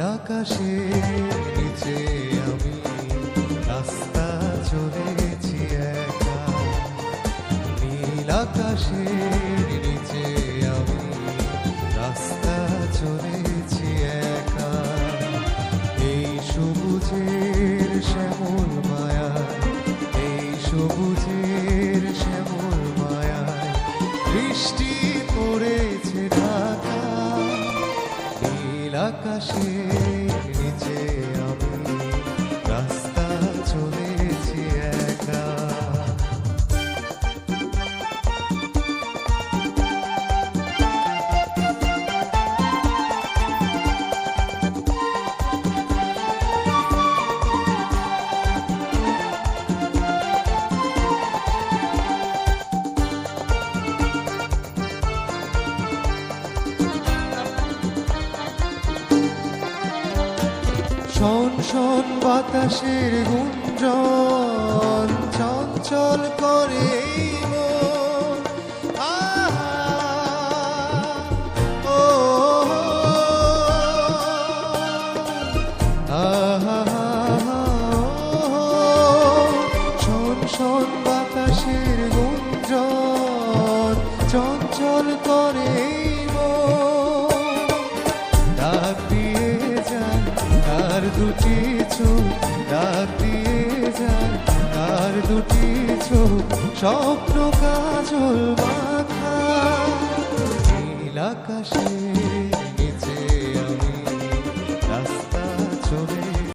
আকাশের নিচে আমি রাস্তা চলেছি একা। নীল আকাশের নিচে আমি রাস্তা চলেছি একা। এই সবুজের শ্যামল মায়া, এই সবুজের শ্যামল মায়ায় বৃষ্টি পড়েছে নীল শোন শোন বাতাসের গুঞ্জন চঞ্চল করে শোন বাতাসের গুঞ্জন চঞ্চল করে দুটি চোখ ডাক দিয়ে যায় তার দুটি চোখ স্বপ্ন কাজল মাখা নীল আকাশে